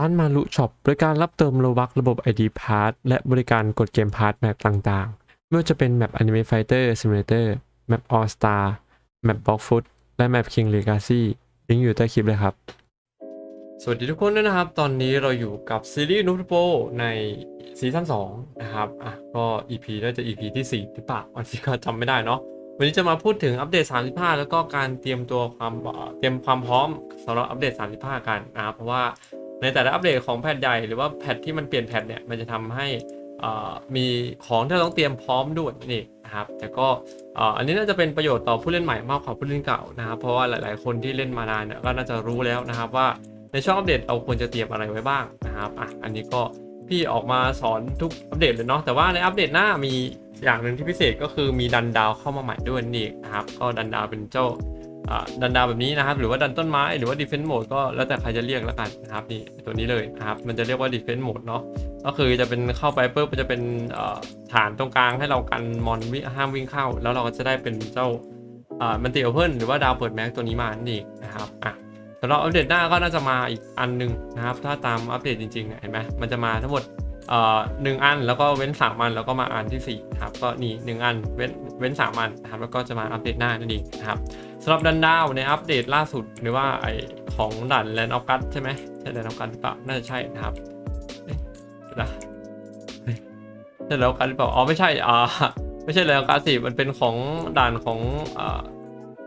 ร้านมารุช็อปบริการรับเติมโลบักระบบ ID Pass และบริการกดเกมพาร์ทแมปต่างๆ ไม่ว่าจะเป็นแมป Anime Fighter Simulator แมป All Star แมป Block Foot และแมป King Legacy ลิงก์อยู่ใต้คลิปเลยครับ สวัสดีทุกคนด้วยนะครับ ตอนนี้เราอยู่กับซีรีส์นูทโปในซีซั่น2นะครับอะก็ EP น่าจะ EP ที่ 4 หรือเปล่าวันนี้ก็จำไม่ได้เนาะวันนี้จะมาพูดถึงอัปเดต 35 แล้วก็การเตรียมตัวความเอ่อเตรียมความพร้อมสำหรับอัปเดต 35 กันนะครับเพราะว่า ในแต่ละอัปเดตของแพทใหญ่หรือว่าแพทที่มันเปลี่ยนแพทเนี่ยมันจะทำให้อ่อมีของที่เราต้องเตรียมพร้อมด้วยนี่นะครับแต่ก็อันนี้น่าจะเป็นประโยชน์ต่อผู้เล่นใหม่มากกว่าผู้เล่นเก่านะครับเพราะว่าหลาย ๆ คนที่เล่นมานานเนี่ยก็น่าจะรู้แล้วนะครับว่าในช่วงอัปเดตเราควรจะเตรียมอะไรไว้บ้างนะครับอะอันนี้ก็พี่ออกมาสอนทุกอัปเดตเลยเนาะแต่ว่าในอัปเดตหน้ามีอย่างหนึ่งที่พิเศษก็คือมีดันดาวเข้ามาใหม่ด้วยนี่นะครับก็ดันดาวเป็นเจ้า ดันดาวแบบนี้นะครับ หรือว่าดันต้นไม้หรือว่า defense mode ก็แล้วแต่ใครจะเรียกแล้วกันนะครับนี่ตัวนี้เลยนะครับมันจะเรียกว่า defense mode เนาะก็คือจะเป็นเข้าไปปุ๊บมันจะเป็นฐานตรงกลางให้เรากันมอนวิ่งห้ามวิ่งเข้า แล้วเราก็จะได้เป็นเจ้ามันติโอเพิลหรือว่าดาวเปิดแม็กตัวนี้มานั่นเองนะครับอะสำหรับอัปเดตหน้าก็น่าจะมาอีกอันหนึงนะครับ ถ้าตามอัปเดตจริงๆเนี่ยเห็นไหมมันจะมาทั้งหมดหนึ่งอันแล้วก็เว้นสามอันแล้วก็มาอันที่สี่นะครับก็นี่หนึ่งอันเว้นเว้นสามอันนะครับแล้วก็จะมาอัปเดตหน้านั่นเองนะครับ สำหรับดันดาวในอัปเดตล่าสุดหรือว่าไอของด่านแลนด์ออฟกัสใช่ไหมใช่แลนด์ออฟกัสหรือเปล่าน่าจะใช่นะครับเอ๊ะเดี๋ยวนะใช่แลนด์ออฟกัสหรือเปล่าอ๋อไม่ใช่อ่าไม่ใช่แลนด์ออฟกัสสิมันเป็นของด่านของอ่า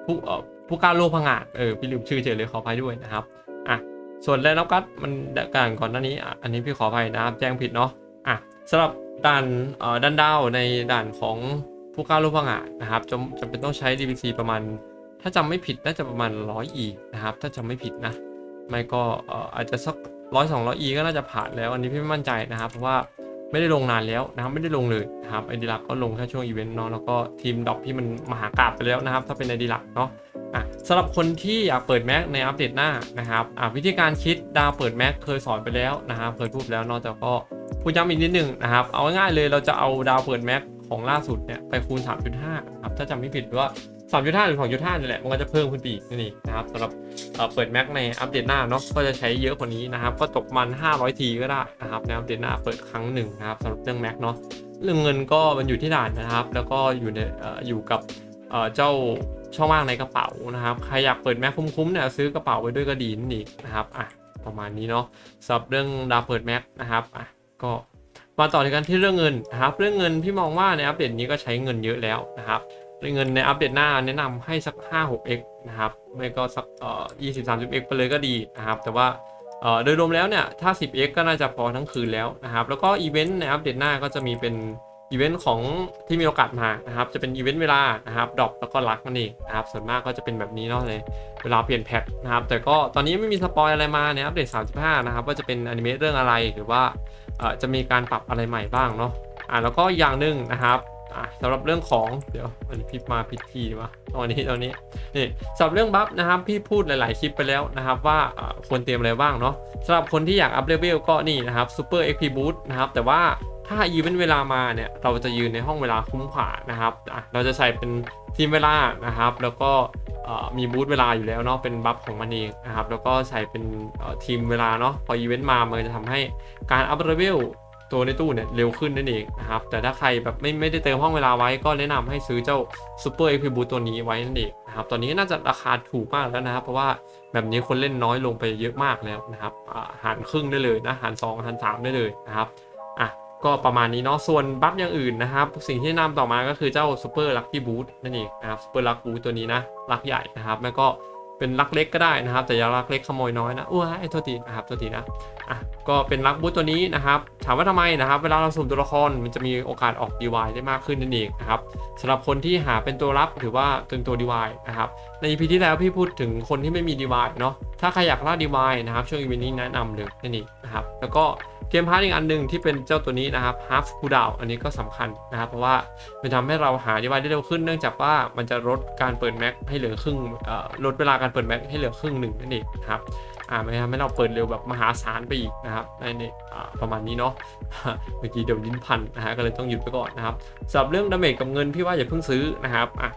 ผู้อ่ผู้กล้าโลกพังงาดเออพี่ลืมชื่อเฉยเลยขออภัยด้วยนะครับอะส่วนแลนด์ออฟกัสมันด่านก่อนหน้านี้อะอันนี้พี่ขออภัยนะครับแจ้งผิดเนาะอะสำหรับด่านเอ่อดันดาวในด่านของผู้กล้าโลกพังงาดนะครับจำจำเป็นต้องใช้ DVC ประมาณ ถ้าจำไม่ผิดน่าจะประมาณ 100 e นะครับ ถ้าจำไม่ผิดนะ ไม่ก็อาจจะสักร้อยสองร้อย e ก็น่าจะผ่านแล้ว อันนี้พี่ไม่มั่นใจนะครับ เพราะว่าไม่ได้ลงนานแล้วนะครับ ไม่ได้ลงเลยนะครับ ไอดีลักก็ลงแค่ช่วงอีเวนต์เนาะ แล้วก็ทีมดอกที่มันมหากราบไปแล้วนะครับ ถ้าเป็นไอดีลักเนาะอะสำหรับคนที่อยากเปิดแม็กในอัปเดตหน้านะครับอะวิธีการคิดดาวเปิดแม็กเคยสอนไปแล้วนะครับ เคยพูดแล้วเนาะแต่ก็พูดย้ำอีกนิดนึงนะครับ เอาง่ายๆเลยเราจะเอาดาวเปิดแม็กของล่าสุดเนี่ยไปคูณ 3.5ครับถ้าจำไม่ผิดว่า 3.5หรือ2.5นี่แหละมันก็จะเพิ่มขึ้นไปอีกนี่นะครับสำหรับเปิดแม็กในอัปเดตหน้าเนาะก็จะใช้เยอะกว่านี้นะครับก็ตกมัน 500 ทีก็ได้นะครับในอัปเดตหน้าเปิดครั้งหนึ่งนะครับสำหรับเรื่องแม็กเนาะเรื่องเงินก็มันอยู่ที่ด่านนะครับ แล้วก็อยู่ในอยู่กับเจ้าช่องว่างในกระเป๋านะครับใครอยากเปิดแม็กคุ้มๆเนี่ยซื้อกระเป๋าไว้ด้วยก็ดีนั่นเองนะครับอะประมาณนี้เนาะสำหรับเรื่องดาวเปิดแม็กนะครับอะก็มาต่อที่กันที่เรื่องเงินนะครับ เรื่องเงินพี่มองว่าในอัปเดตนี้ก็ใช้เงินเยอะแล้วนะครับ เงินในอัปเดตหน้าแนะนำให้สัก 5-6x นะครับไม่ก็สักเอ่อ 20-30x ไปเลยก็ดีนะครับ แต่ว่าเอ่อโดยรวมแล้วเนี่ยถ้า 10x ก็น่าจะพอทั้งคืนแล้วนะครับ แล้วก็อีเวนต์ในอัปเดตหน้าก็จะมีเป็นอีเวนต์ของที่มีโอกาสมานะครับ จะเป็นอีเวนต์เวลานะครับดรอปแล้วก็ลักนั่นเองนะครับ ส่วนมากก็จะเป็นแบบนี้เนาะเลยเวลาเปลี่ยนแพทนะครับ แต่ก็ตอนนี้ไม่มีสปอยอะไรมาในอัปเดต 35 นะครับ ว่าจะเป็นอนิเมะเรื่องอะไรหรือว่าเอ่อจะมีการปรับอะไรใหม่บ้างเนาะอ่าแล้วก็อย่างหนึ่งนะครับ อ่าสำหรับเรื่องของเดี๋ยวอันนี้พี่มาพิดทีวะตอนนี้ตอนนี้นี่สำหรับเรื่องบัฟนะครับพี่พูดหลาย ๆ คลิปไปแล้วนะครับ ว่าควรเตรียมอะไรบ้างเนาะสำหรับคนที่อยากอัพเลเวลก็นี่นะครับ Super XP Boost นะครับแต่ว่าถ้าอีเวนต์เวลามาเนี่ยเราจะยืนในห้องเวลาคุ้มขวานะครับอะเราจะใส่เป็นทีมเวลานะครับ แล้วก็มีบูทเวลาอยู่แล้วเนาะเป็นบัฟของมันเองนะครับแล้วก็ใส่เป็นทีมเวลาเนาะพออีเวนต์มามันจะทำให้การอัพเลเวล ตัวในตู้เนี่ยเร็วขึ้นนั่นเองนะครับแต่ถ้าใครแบบไม่ไม่ได้เติมห้องเวลาไว้ก็แนะนำให้ซื้อเจ้า Super XP Boost ตัวนี้ไว้นั่นเองนะครับตอนนี้น่าจะราคาถูกมากแล้วนะครับ เพราะว่าแบบนี้คนเล่นน้อยลงไปเยอะมากแล้วนะครับหารครึ่งได้เลยนะหาร2หาร3ได้เลยนะครับอะก็ประมาณนี้เนาะส่วนบัฟอย่างอื่นนะครับ สิ่งที่แนะนำต่อมาก็คือเจ้า Super Lucky boot นั่นเองนะครับ Super Lucky boot ตัวนี้นะลักใหญ่นะครับแล้วก็ เป็นลักเล็กก็ได้นะครับ แต่อย่าลักเล็กขโมยน้อยนะอ้วไอ้โทษทีนะครับโทษทีนะอะก็เป็นลักบูตตัวนี้นะครับ ถามว่าทำไมนะครับ เวลาเราสุ่มตัวละครมันจะมีโอกาสออก DY ได้มากขึ้นนั่นเองนะครับสำหรับคนที่หาเป็นตัวรับหรือว่าเป็นตัว DY นะครับใน EP ที่แล้วพี่พูดถึงคนที่ไม่มี DY เนาะถ้าใครอยากล่า DY นะครับช่วงอีเวนต์นี้แนะนำเลยนั่นเองนะครับแล้วก็ เกมพาร์ทอีกอันหนึ่งที่เป็นเจ้าตัวนี้นะครับ half cooldown อันนี้ก็สำคัญนะครับ เพราะว่ามันทำให้เราหา DY ได้เร็วขึ้นเนื่องจากว่ามันจะลดการเปิดแม็กให้เหลือครึ่งลดเวลาการเปิดแม็กให้เหลือครึ่งหนึ่งนั่นเองนะครับอ่ามันทำให้เราเปิดเร็วแบบมหาศาลไปอีกนะครับในนี่ประมาณนี้เนาะเมื่อกี้เดี๋ยวลิ้นพันนะฮะก็เลยต้องหยุดไปก่อนนะครับสำหรับเรื่องดาเมจกับเงินพี่ว่าอย่าเพิ่งซื้อนะครับอะ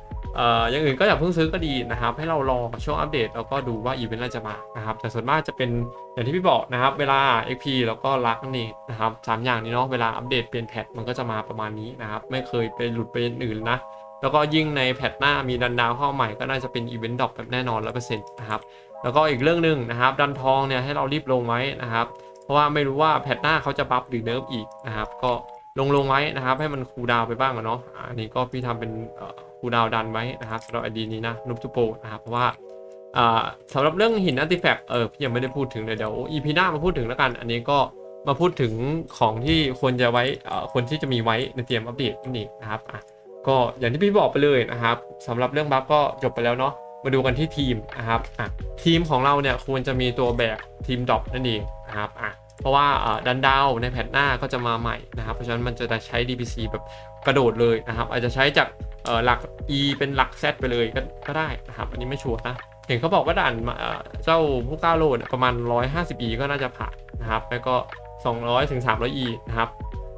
อย่างอื่นก็อย่าเพิ่งซื้อก็ดีนะครับ ให้เรารอช่วงอัปเดตแล้วก็ดูว่าอีเวนต์อะไรจะมานะครับ แต่ส่วนมากจะเป็นอย่างที่พี่บอกนะครับ เวลา XP แล้วก็ลักนั่นเองนะครับสามอย่างนี้เนาะเวลาอัปเดตเปลี่ยนแพทมันก็จะมาประมาณนี้นะครับ ไม่เคยไปหลุดไปอื่นนะแล้วก็ยิ่งในแพทหน้ามีดันดาวเข้าใหม่ก็น่าจะเป็นอีเวนต์ดอปแบบแน่นอนร้อยเปอร์เซ็นต์นะครับแล้วก็อีกเรื่องหนึ่งนะครับ ดันทองเนี่ยให้เรารีบลงไว้นะครับ เพราะว่าไม่รู้ว่าแพทหน้าเขาจะบัฟหรือเนิร์ฟอีกนะครับ ก็ลงลงไว้นะครับ ให้มันคูลดาวไปบ้างเนาะอันนี้ก็พี่ทำเป็น คูดาวดันไว้นะครับสำหรับไอดีนี้นะนุบทูโปนะครับเพราะว่าอ่าสำหรับเรื่องหินอันติแฟกเออพี่ยังไม่ได้พูดถึงเลยเดี๋ยวอีพีหน้ามาพูดถึงแล้วกัน อันนี้ก็มาพูดถึงของที่ควรจะไว้อ่อควรที่จะมีไว้ในเตรียมอัปเดตนั่นเองนะครับอะก็อย่างที่พี่บอกไปเลยนะครับสำหรับเรื่องบัฟก็จบไปแล้วเนาะมาดูกันที่ทีมนะครับอะทีมของเราเนี่ยควรจะมีตัวแบกทีมดรอปนั่นเองนะครับอะเพราะว่าอะดันดาวในแพทหน้าก็จะมาใหม่นะครับเพราะฉะนั้นมันจะได้ใช้ DPC แบบ กระโดดเลยนะครับ อาจจะใช้จากหลัก E เป็นหลัก Z ไปเลยก็ก็ได้นะครับ อันนี้ไม่ชัวร์นะเห็นเขาบอกว่าด่านเจ้าผู้ก้าโลดประมาณ 150 E ก็น่าจะผ่านนะครับ แล้วก็ 200ถึง 300 E นะครับ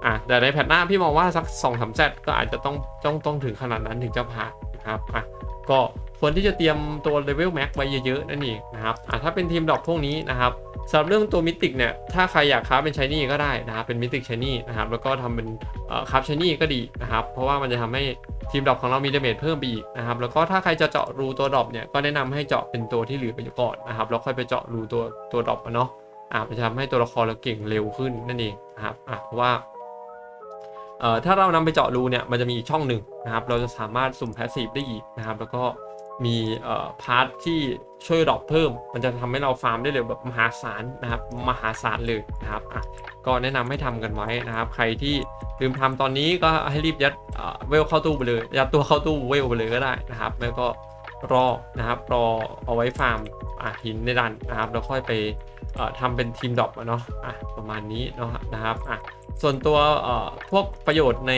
อะแต่ในแพทหน้าพี่มองว่าสัก2อสามเซตก็อาจจะต้องต้องต้องถึงขนาดนั้นถึงจะผ่านนะครับอะก็ควรที่จะเตรียมตัวเลเวลแม็กไว้เยอะๆนั่นเองนะครับอะถ้าเป็นทีมดอกพวกนี้นะครับ สำหรับเรื่องตัวมิติกเนี่ย ถ้าใครอยากค้าเป็นชายนี่ก็ได้นะครับ เป็นมิติกชายนี่นะครับ แล้วก็ทำเป็นคับชายนี่ก็ดีนะครับ เพราะว่ามันจะทำให้ทีมดอกของเรามีดาเมจเพิ่มไปอีกนะครับ แล้วก็ถ้าใครจะเจาะรูตัวดรอปเนี่ย ก็แนะนำให้เจาะเป็นตัวที่เหลือไปก่อนนะครับ แล้วค่อยไปเจาะรูตัวตัวดรอปเนาะ อะมันจะทำให้ตัวละครเราเก่งเร็วขึ้นนั่นเองนะครับ อะเพราะว่าเอ่อถ้าเรานำไปเจาะรูเนี่ย มันจะมีอีกช่องหนึ่งนะครับ เราจะสามารถสุ่มแพสซีฟได้อีกนะครับ แล้วก็ มีเอ่อพาร์ทที่ช่วยดรอปเพิ่ม มันจะทำให้เราฟาร์มได้เร็วแบบมหาศาลนะครับมหาศาลเลยนะครับอะก็แนะนำให้ทำกันไว้นะครับ ใครที่ลืมทำตอนนี้ก็ให้รีบยัดเวลเข้าตู้ไปเลยยัดตัวเข้าตู้เวลไปเลยก็ได้นะครับ แล้วก็รอนะครับรอเอาไว้ฟาร์มหินในดันนะครับ แล้วค่อยไปเอ่อทำเป็นทีมดรอปเนาะอะประมาณนี้เนาะนะครับอะ ส่วนตัวเอ่อพวกประโยชน์ใน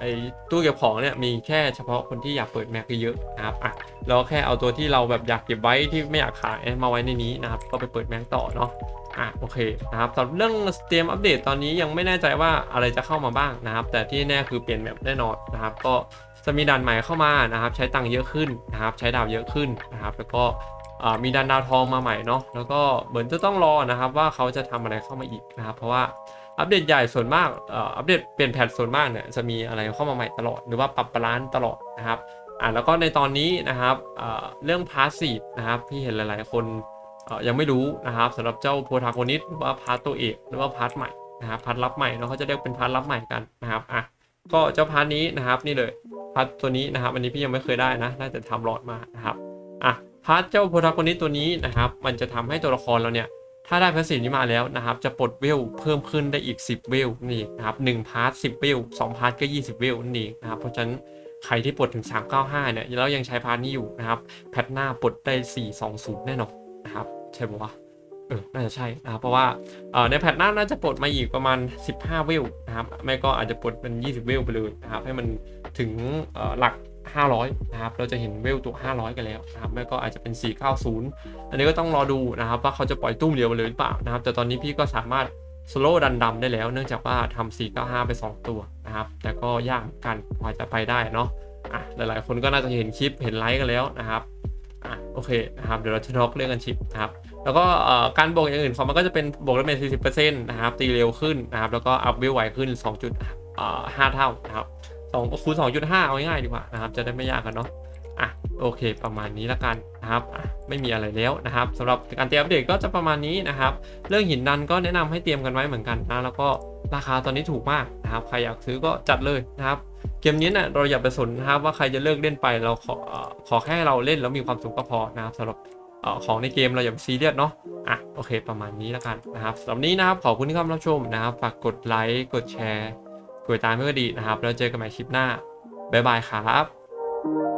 ไอ้ตู้เก็บของเนี่ยมีแค่เฉพาะคนที่อยากเปิดแม็กเยอะๆนะครับอะเราแค่เอาตัวที่เราแบบอยากเก็บไว้ที่ไม่อยากขายมาไว้ในนี้นะครับก็ไปเปิดแม็กต่อเนาะอะโอเคนะครับสำหรับเรื่องเตรียมอัปเดตตอนนี้ยังไม่แน่ใจว่าอะไรจะเข้ามาบ้างนะครับ แต่ที่แน่คือเปลี่ยนแมปแน่นอนนะครับ ก็จะมีด่านใหม่เข้ามานะครับ ใช้ตังค์เยอะขึ้นนะครับ ใช้ดาวเยอะขึ้นนะครับ แล้วก็อ่ามีดันดาวทองมาใหม่เนาะแล้วก็เหมือนจะต้องรอนะครับว่าเขาจะทำอะไรเข้ามาอีกนะครับ เพราะว่า อัปเดตใหญ่ส่วนมากอัปเดตเปลี่ยนแพทส่วนมากเนี่ยจะมีอะไรเข้ามาใหม่ตลอด หรือว่าปรับบาลานซ์ตลอดนะครับอ่าแล้วก็ในตอนนี้นะครับเรื่องพาสซีฟนะครับที่เห็นหลายๆ คนยังไม่รู้นะครับสำหรับเจ้าโพทาโกนิสหรือว่าพาร์ตตัวเอกหรือว่าพาร์ทใหม่นะครับพาร์ทลับใหม่แล้วเขาจะเรียกเป็นพาร์ทลับใหม่กันนะครับอะก็เจ้าพาร์ทนี้นะครับนี่เลยพาร์ทตัวนี้นะครับอันนี้พี่ยังไม่เคยได้นะน่าจะทำหลอดมานะครับอะพาร์ทเจ้าโพทาโกนิสตัวนี้นะครับมันจะทำให้ตัวละครเราเนี่ย ถ้าได้พาสซีฟนี้มาแล้วนะครับ จะปลดเวลเพิ่มขึ้นได้อีก 10 เวลนี่นเองนะครับ1พาร์ท10เวล2พาร์ทก็ 20 เวลนั่นเองนะครับ เพราะฉะนั้นใครที่ปลดถึง 395 เนี่ยแล้วยังใช้พาร์ทนี้อยู่นะครับ แพทหน้าปลดได้ 420 แน่นอนนะครับ ใช่ปะวะเออ น่าจะใช่นะครับ เพราะว่าเอ่อในแพทหน้าน่าจะปลดมาอีกประมาณ 15 เวลนะครับ ไม่ก็อาจจะปลดเป็น 20 เวลไปเลยนะครับ ให้มันถึงเอ่อหลัก 500 นะครับ เราจะเห็นเวลตัว 500 กันแล้วนะครับไม่ก็อาจจะเป็น 490 อันนี้ก็ต้องรอดูนะครับ ว่าเขาจะปล่อยตุ้มเดียวเลยหรือเปล่านะครับ แต่ตอนนี้พี่ก็สามารถสโลว์ดันดำได้แล้ว เนื่องจากว่าทำ495 ไป 2 ตัวนะครับ แต่ก็ยากกันกว่าจะไปได้เนาะอะหลายๆ คนก็น่าจะเห็นคลิปเห็นไลค์กันแล้วนะครับอะโอเคนะครับ เดี๋ยวเราจะทอกเรื่องกันชิปนะครับ แล้วก็การบวกอย่างอื่นของมันก็จะเป็นบวกได้เป็น40%นะครับ ตีเร็วขึ้นนะครับ แล้วก็อัพเวลไวขึ้น 2.5 เท่านะครับ 2คูณ2.5เอาง่ายๆดีกว่านะครับ จะได้ไม่ยากกันเนาะอะโอเค ประมาณนี้ละกันนะครับไม่มีอะไรแล้วนะครับสำหรับการเตรียมอัปเดตก็จะประมาณนี้นะครับ เรื่องหินดันก็แนะนำให้เตรียมกันไว้เหมือนกันนะแล้วก็ราคาตอนนี้ถูกมากนะครับใครอยากซื้อก็จัดเลยนะครับเกมนี้เนี่ยเราอย่าไปสนนะครับว่าใครจะเลิกเล่นไปเราขอขอแค่เราเล่นแล้วมีความสุขก็พอนะครับสำหรับอของในเกมเราอย่าไปซีเรียสเนาะอะโอเค ประมาณนี้ละกันนะครับสำหรับวันนี้นะครับขอบคุณที่เข้ามารับชมนะครับฝากกดไลค์กดแชร์ กดติดตามเพื่อดีนะครับ แล้วเจอกันใหม่คลิปหน้า บ๊ายบายครับ